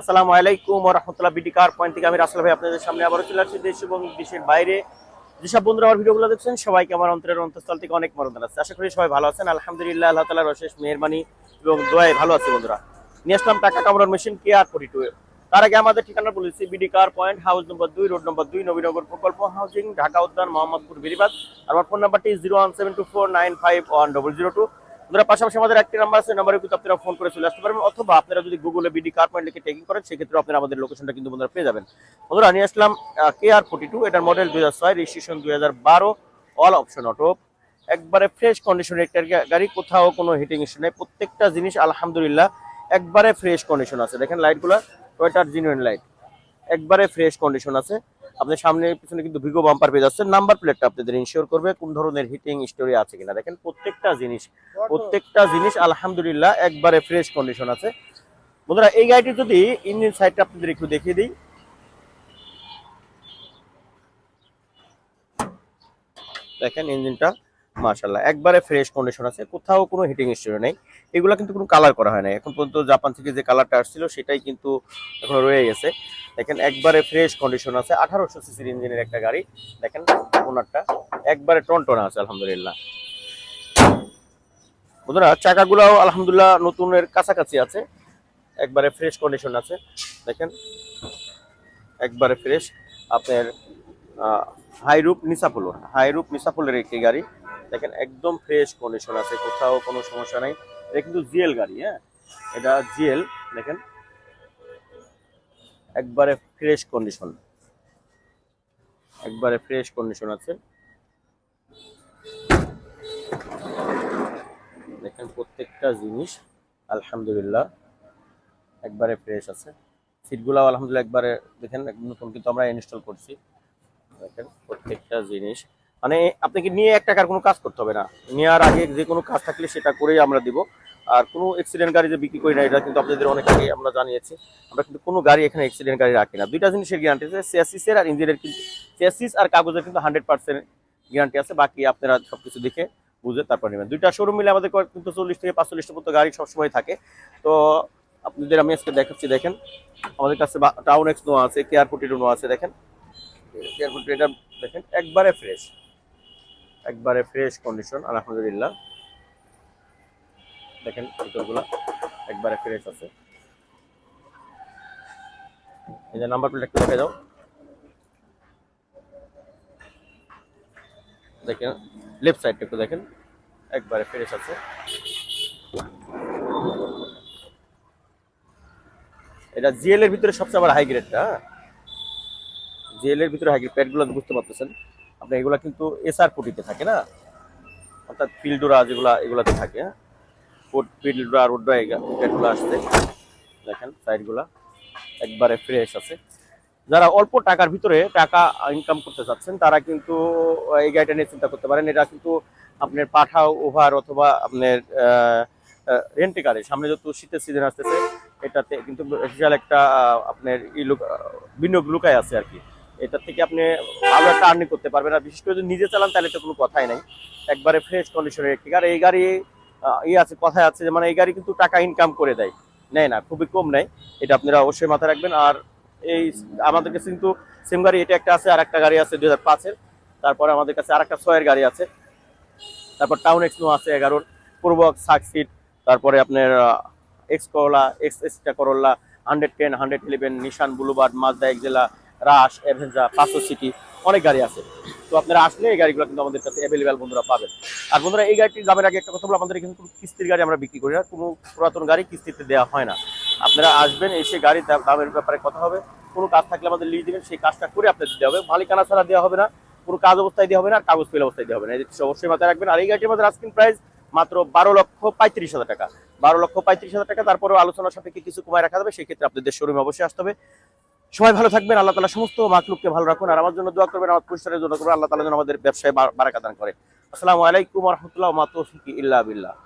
আসসালামু আলাইকুম রহমতুল্লাহ BD car point থেকে আমি রাসেল ভাই আপনাদের সামনে আবারও চলে আসছি দেশ এবং দেশের বাইরে। যেসব বন্ধুরা আমার ভিডিওগুলো দেখছেন, সবাইকে আমার অন্তরের অন্তঃস্থল থেকে অনেক মরণ আছে আশা করি সবাই ভালো আছেন। আলহামদুলিল্লাহ, আল্লাহ তালার অশেষ মেহরবানি এবং দোয়ায় ভালো আছে বন্ধুরা। নিয়ে আসলাম টাকা কামড়ার machine K R forty two তার আগে আমাদের ঠিকানা বলেছি, BD car point, house number দুই, রোড নম্বর দুই, নবীনগর প্রকল্প হাউজিং, ঢাকা উদ্যান, মোহাম্মদপুর, বেরিবাদ। আমার ফোন নাম্বারটি zero one seven two four nine five one double zero two. বন্ধুরা পাশাপাশি আমাদের একটি নাম্বার আছে নাম্বারে কিন্তু আপনারা ফোন করে চলে আসতে পারবেন, অথবা আপনারা যদি গুগলে বিডি কার পয়েন্ট লিখে টেকিং করেন সেক্ষেত্রে আপনারা আমাদের লোকেশনটা কিন্তু বন্ধুরা পেয়ে যাবেন। বন্ধুরা, নিয়ে আসলাম কে আর ফোর্টি টু এটার মডেল দুই হাজার ছয় রেজিস্ট্রেশন দুই হাজার বারো অল অপশন অটো একবারে ফ্রেশ কন্ডিশনের একটা গাড়ি, কোথাও কোনো হিটিং ইস্যু নেই। প্রত্যেকটা জিনিস আলহামদুলিল্লাহ একবারে ফ্রেশ কন্ডিশন আছে। দেখেন লাইটগুলো টয়টার জিনুইন লাইট একবারে ফ্রেশ কন্ডিশন আছে। আপনার সামনে পিছনে কিন্তু ভিগো বাম্পার পেয়ে যাচ্ছে নাম্বার প্লেটটা আপনাদের ইনশিওর করবে কোন ধরনের হিটিং স্টোরি আছে কিনা। দেখেন প্রত্যেকটা জিনিস প্রত্যেকটা জিনিস আলহামদুলিল্লাহ একবারে ফ্রেশ কন্ডিশন আছে। বন্ধুরা এই গাড়িটি যদি ইঞ্জিন সাইডটা আপনাদের একটু দেখিয়ে দিই। দেখেন ইঞ্জিনটা মাশাল্লাহ একবারে ফ্রেশ কন্ডিশন আছে, কোথাও কোনো হিটিং স্টোরি নেই, এগুলো কিন্তু কোনো কালার করা হয় না এখন পর্যন্ত জাপান থেকে যে কালারটা আসছিল সেটাই কিন্তু এখন রয়ে গেছে, দেখেন একবারে ফ্রেশ কন্ডিশন আছে, আঠারোশো সিসির ইঞ্জিনের একটা গাড়ি, দেখেন ওনারটা, একবারে টনটনা আছে, আলহামদুলিল্লাহ। বন্ধুরা, চাকাগুলোও আলহামদুলিল্লাহ নতুনের কাছাকাছি আছে, একবারে ফ্রেশ কন্ডিশন আছে, দেখেন, একবারে ফ্রেশ আপনার হাইরুপ নিসাপুলো হাইরুপ নিসাপুলের একটি গাড়ি দেখেন, একদম ফ্রেশ কন্ডিশন আছে, কোথাও কোনো সমস্যা নাই। এটা কিন্তু জিএল গাড়ি হ্যাঁ? এটা জিএল, দেখেন। একবারে ফ্রেশ কন্ডিশন একবারে ফ্রেশ কন্ডিশন আছে। দেখেন, প্রত্যেকটা জিনিস, আলহামদুলিল্লাহ, একবারে ফ্রেশ আছে। সিটগুলো আলহামদুলিল্লাহ একবারে, দেখেন, নতুন কিন্তু আমরা ইনস্টল করছি। দেখেন, প্রত্যেকটা জিনিস। মানে আপনাকে নিয়ে এক টাকার কোনো কাজ করতে হবে না। নেওয়ার আগে যে কোনো কাজ থাকলে সেটা করেই আমরা দিব। আর কোনো অ্যাক্সিডেন্ট গাড়ি যে বিক্রি করি না, এটা কিন্তু আপনাদের অনেক আগে আমরা জানিয়েছি। আমরা কিন্তু কোনো গাড়ি এখানে অ্যাক্সিডেন্ট গাড়ি রাখি না। দুইটা জিনিসের গ্যারান্টি আছে সিয়াসিসের আর ইঞ্জিনের কিন্তু সিয়াসিস আর কাগজের কিন্তু হান্ড্রেড পার্সেন্ট গ্যারান্টি আছে। বাকি আপনারা সব কিছু দেখে বুঝে তারপর নেবেন। দুইটা শোরুম মিলে আমাদের কিন্তু চল্লিশ থেকে পাঁচচল্লিশটা মতো গাড়ি সবসময় থাকে। তো আপনাদের আমি আজকে দেখাচ্ছি, দেখেন। আমাদের কাছে টাউন এক্স নো আছে কেয়ার ফুটি নো আছে, দেখেন। কেয়ার ফুটি এটা, দেখেন, একবারে ফ্রেশ একবারে ফ্রেশ কন্ডিশন আলহামদুলিল্লাহ। দেখেন ভিতরগুলো একবারে ফ্রেশ আছে। এই যে নাম্বার প্লেট একটু দেখে যাও দেখেন লেফট সাইডটা একটু দেখেন, একবারে ফ্রেশ আছে। এটা জিএল এর ভিতরে সবচেয়ে আবার হাই গ্রেডটা জিএল এর ভিতরে হাই গ্রেড প্যাডগুলো বুঝতে পারতেছেন? আপনি এগুলা কিন্তু এসআর ফুটিতে থাকে না? অর্থাৎ ফিল্ডোরা যেগুলা এগুলাতে থাকে হ্যাঁ? ফিল্ডোরা রোডরা প্যাডগুলো আসছে। দেখেন সাইডগুলা একবারে ফ্রেশ আছে। যারা অল্প টাকার ভিতরে টাকা ইনকাম করতে চাচ্ছেন, তারা কিন্তু এই গাড়িটা নিয়ে চিন্তা করতে পারেন। এটা কিন্তু আপনার পাঠাও, ওভার অথবা আপনার রেন্টে গাড়ি সামনে যত শীতের সিজন আসতেছে, এটাতে কিন্তু বিশাল একটা আপনার ই লুক বিনিয়োগ লুকায় আছে আর কি। এটা থেকে আপনি ভালো একটা আর্নিং করতে পারবেন। আর বিশেষ করে যদি নিজে চালান, তাহলে তো কোনো কথাই নাই। একবারে ফ্রেশ কন্ডিশনের একটি গাড়ি এই গাড়ি ই আছে কথায় আছে যে মানে এই গাড়ি কিন্তু টাকা ইনকাম করে দেয়। নেয় না, খুবই কম নেয়। এটা আপনারা অবশ্যই মাথায় রাখবেন। আর এই আমাদের কাছে কিন্তু সেম গাড়ি, এটা একটা আছে আর একটা গাড়ি আছে দুই হাজার পাঁচের। তারপরে আমাদের কাছে আর একটা ছয়ের গাড়ি আছে। তারপর টাউন এক্সনো আছে এগারোর। পূর্বক সাকসিট তারপরে আপনার X Corolla X extra Corolla hundred ten hundred eleven Nissan Bluebird Mazda Axela Rush Avanza পাঁচশো সিটি অনেক গাড়ি আছে। তো আপনারা আসলে এই গাড়িগুলো কিন্তু আমাদের কাছে অ্যাভেলেবেল বন্ধুরা পাবেন। আর বন্ধুরা, এই গাড়িটি দামের আগে একটা কথা বলব আমাদের এখানে কোনো কিস্তির গাড়ি আমরা বিক্রি করি না। কোনো পুরাতন গাড়ি কিস্তিতে দেওয়া হয় না। আপনারা আসবেন, এসে গাড়ির দামের ব্যাপারে কথা হবে। কোনো কাজ থাকলে আমাদের লিজ দেবেন, সেই কাজটা করে আপনাদের দিতে হবে। মালিকানা ছাড়া দেওয়া হবে না। কোনো কাজ অবস্থায় দেওয়া হবে না কাগজ ফেল অবস্থায় দেওয়া হবে না। অবশ্যই মাথায় রাখবেন। আর এই গাড়িটির মধ্যে আস্কিং প্রাইস মাত্র বারো লক্ষ পঁয়ত্রিশ হাজার টাকা। বারো লক্ষ পঁয়ত্রিশ হাজার টাকা, তারপরেও আলোচনার সাপেক্ষে কিছু কমায় রাখা যাবে। সেক্ষেত্রে আপনাদের শোরুমে অবশ্যই আসতে হবে। সবাই ভালো থাকবেন, আল্লাহ তালা সমস্ত মাকলুককে ভালো রাখুন, আর আমার জন্য দোয়া করবেন, আমার পরিষ্কারের জন্য করবেন, আল্লাহ তালা যেন আমাদের ব্যবসায় বারাকা দান করে। আসসালামু আলাইকুম রহমতুল্লাহ মাতফিক ইল্লা বিল্লাহ।